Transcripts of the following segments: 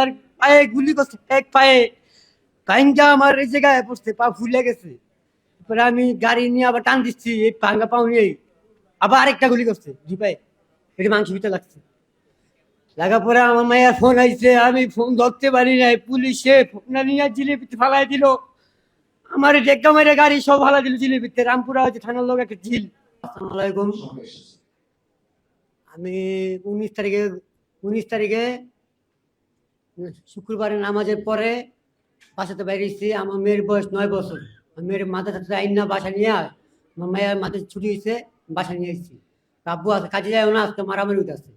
আর পায়ে গুলি করছে এক পায়ে। কাইনটা আমার এই জায়গায় পড়ছে পা ফুলে গেছে। তারপরে আমি গাড়ি নিয়ে আবার টান দিচ্ছি এই ভাঙ্গা পাও নিয়ে আবার আরেকটা গুলি করছে দুই পায়ে। এটা মাংস ভিতরে লাগছে। লাগা পরে আমার মায়ের ফোন আইছে আমি ফোন ধরতে পারি নাই। পুলিশে ফোনটা নিয়ে জিলিপিতে ফালাই দিল। আমার ডেক্কা মেরে গাড়ি সব ফালাই দিল জিলিপিতে রামপুরা হচ্ছে থানার লোক একটা ঝিল। আসসালামু আলাইকুম। আমি উনিশ তারিখে উনিশ তারিখে শুক্রবারে নামাজের পরে বাসাতে বেরিয়েছি আমার মেয়ের বয়স নয় বছর। মেয়ের মাথা সাথে আইন না, বাসা নিয়ে আয়। আমার মায়ের মাথায় ছুটি হয়েছে, বাসা নিয়ে এসেছি। আব্বু আছে, কাজে যায় না, আজকে মারামারি হতে আছে।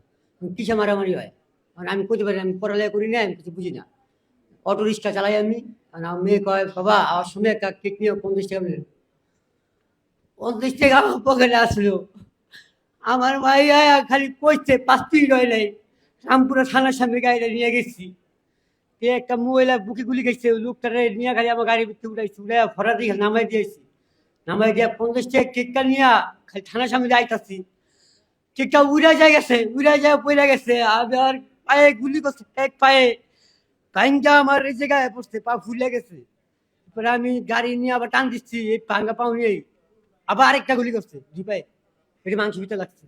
কিসে মারামারি হয়? কারণ আমি করতে পারি আমি পড়ালেখা করি না, আমি কিছু বুঝি না। অটো রিক্সা চালাই আমি। আর আমার মেয়ে কয়, বাবা, আমার সময় একটা কেক নিয়ে পঞ্চাশ টাকা মিলে পঞ্চাশ টাকা আমার পকেটে আসলো। আমার ভাইয়া খালি কইছে, পাঁচ মিনিট হয় নাই। রামপুরা থানার সামনে গাড়িটা নিয়ে গেছি। তে একটা মহিলা বুকে গুলি গেছে লোকটারে নিয়ে খালি আমার গাড়ির ভিতরে উঠাইছি উঠে ফরা দিয়ে নামাই দিয়েছি। নামাই দিয়ে পঞ্চাশ টাকা কেকটা নিয়ে খালি থানার সামনে যাইতাছি কেকটা উড়ে যায় গেছে উড়ে যায় পড়ে গেছে আবার পায়ে গুলি করছে, এক পায়ে। কাইনটা আমার এই জায়গায় পড়ছে, পা ফুলে গেছে। তারপরে আমি গাড়ি নিয়ে আবার টান দিচ্ছি, এই ভাঙ্গা পাও নিয়ে। আবার আরেকটা গুলি করছে, দুই পায়ে। এটা মাংস ভিতরে লাগছে।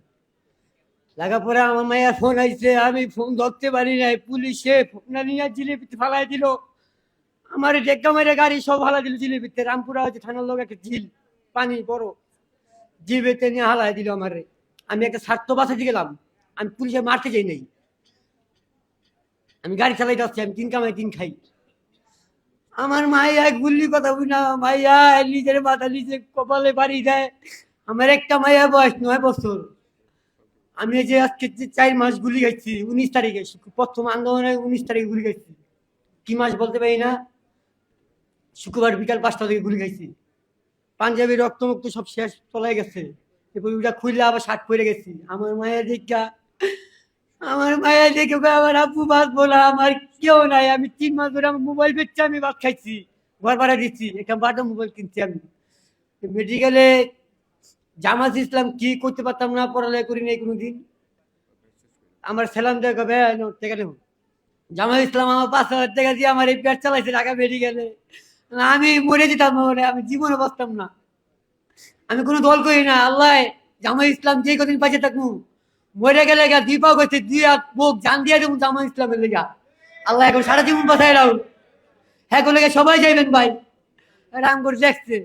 লাগা পরে আমার মায়ের ফোন আইছে, আমি ফোন ধরতে পারি নাই, পুলিশে নিয়ে জিলিপিতে ফালাই দিল। আমার ডেক্কা মেরে গাড়ি সব হালাই দিল জিলিপিতে, রামপুরা হচ্ছে থানার লোক একটা ঝিল, পানি বড়। জিলিপিতে নিয়ে হালাই দিল আমারে। আমি একটা স্বার্থ বাঁচাতে গেলাম, আমি পুলিশে মারতে যাই নাই। আমি গাড়ি চালাই যাচ্ছি আমি তিন কামাই তিন খাই। আমার মাইয়া গুল্লি কথা বুঝি না মাইয়া নিজের মাথা নিজে কপালে বাড়ি দেয়। আমার একটা মাইয়া বয়স নয় বছর। আমি যে আজকে যে চার মাস গুলি খাইছি উনিশ তারিখে প্রথম আন্দোলনে উনিশ তারিখে গুলি খাইছি। কি মাস বলতে পারি না? শুক্রবার বিকাল পাঁচটা থেকে গুলি খাইছি। পাঞ্জাবি রক্তমুক্ত সব শেষ চলে গেছে। এরপর ওইটা খুললে আবার শার্ট পরে গেছি। আমার মায়ের দেখা আমার মায়ের দেখে কয়, আমার আব্বু ভাত বলা আমার কেউ নাই আমি তিন মাস ধরে আমার মোবাইল বেচছি আমি ভাত খাইছি। ঘর ভাড়া দিচ্ছি একটা বাটা মোবাইল কিনছি আমি। মেডিকেলে জামাত ইসলাম কি করতে পারতাম না, পড়ালেখা করি নাই কোনোদিন? আমার সেলাম দেয় জামাত ইসলাম আমার পাঁচ হাজার টাকা দিয়ে আমার এই পেট চালাইছে ঢাকা মেডিকেলে। আমি মরে যেতাম আমি জীবনে বাঁচতাম না। আমি কোনো দল করি না, আল্লাহ, জামাত ইসলাম যে কদিন পাইছে থাকব মরে গেলে গা দুই করছে দুই হাত বুক জান দিয়ে দেবো জামাত ইসলামের লেগা। আল্লাহ, এখন সারা জীবন বাঁচাই রাখুন হ্যাঁ করলে সবাই যাইবেন ভাই। রাম করে দেখছে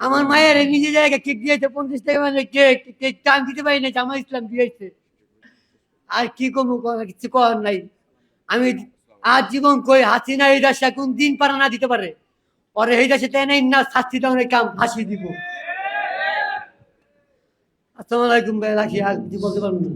আমার মায়ের নিজে জায়গায় কেক দিয়েছে, পঞ্চাশ টাকা মানে কেক কেক টান দিতে পারি না জামা ইসলাম দিয়েছে। আর কি কমু কিছু করার নাই। আমি আর জীবন কই হাসিনা এই দেশে কোন দিন পারা না দিতে পারে। পরে এই দেশে তাই নাই না শাস্তি দেওয়ার কাম ফাঁসি দিব। আসসালামু আলাইকুম ভাই, রাখি, আর কিছু বলতে পারব না।